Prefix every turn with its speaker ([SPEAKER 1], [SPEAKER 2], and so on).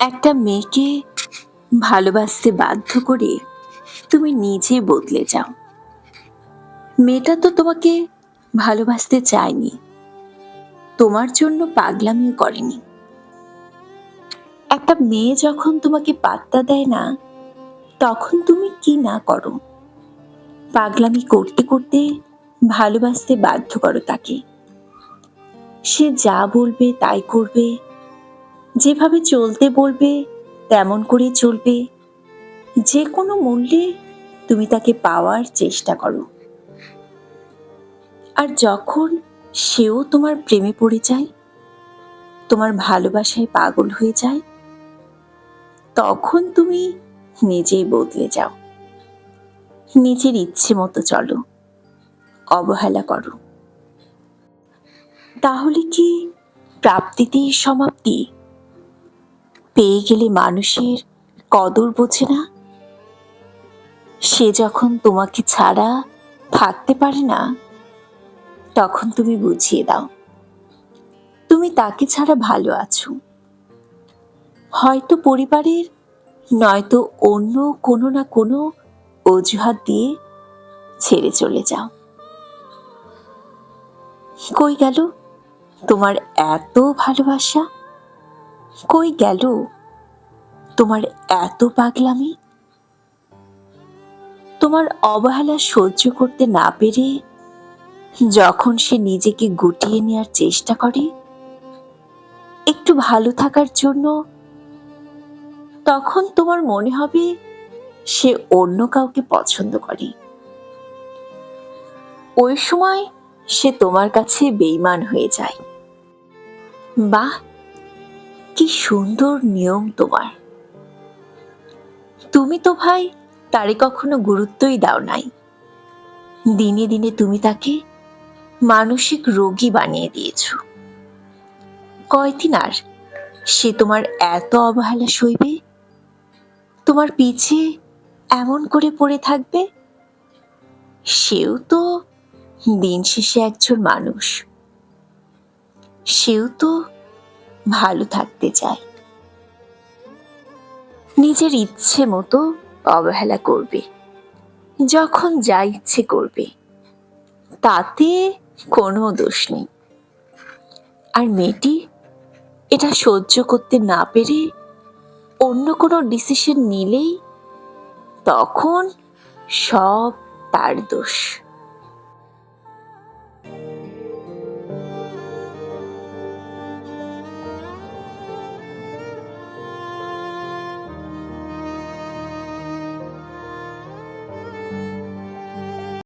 [SPEAKER 1] একটা মেয়েকে ভালোবাসতে বাধ্য করে তুমি নিজে বদলে যাও। মেয়েটা তো তোমাকে ভালোবাসতে চায়নি। তোমার জন্য পাগলামিও করেনি। একটা মেয়ে যখন তোমাকে পাত্তা দেয় না, তখন তুমি কি না করো? পাগলামি করতে করতে ভালোবাসতে বাধ্য করো তাকে। সে যা বলবে তাই করবে। যেভাবে চলতে বলবে, তেমন করে চলবে। যে কোনো মূল্যে তুমি তাকে পাওয়ার চেষ্টা করো। আর যখন সেও তোমার প্রেমে পড়ে যায়, তোমার ভালোবাসায় পাগল হয়ে যায়, তখন তুমি নিজেই বদলে যাও। নিজের ইচ্ছে মতো চলো, অবহেলা করো। তাহলে কি প্রাপ্তিতেই সমাপ্তি? পেয়ে গেলে মানুষের কদর বোঝে না। সে যখন তোমাকে ছাড়া থাকতে পারে না, তখন তুমি বুঝিয়ে দাও, তুমি তাকে ছাড়া ভালো আছো। হয়তো পরিবারের, নয়তো অন্য কোনো না কোনো অজুহাত দিয়ে ছেড়ে চলে যাও। কই গেল? তোমার এত ভালোবাসা। কই গেল? তোমার এত পাগলামি? তোমার অবহেলা সহ্য করতে না পেরে যখন সে নিজেকে গুটিয়ে নেওয়ার চেষ্টা করে, একটু ভালো থাকার জন্য, তখন তোমার মনে হবে সে অন্য কাউকে পছন্দ করে। ওই সময় সে তোমার কাছে বেইমান হয়ে যায়। বাহ! কি সুন্দর নিয়ম তোমার। তুমি তো ভাই তারে কখনো গুরুত্বই দাও নাই। দিনে দিনে তুমি তাকে মানসিক রোগী বানিয়ে দিয়েছ। কয়দিন আর সে তোমার এত অবহেলা সইবে? তোমার পিছে এমন করে পড়ে থাকবে? সেও তো দিন শেষে একজন মানুষ। সেও তো ভালো থাকতে চায়। নিজের ইচ্ছে মতো অবহেলা করবে। যখন যা ইচ্ছে করবে, তাতে কোনো দোষ নেই। আর মেয়েটি এটা সহ্য করতে না পেরে অন্য কোনো ডিসিশন নিলেই তখন সব তার দোষ।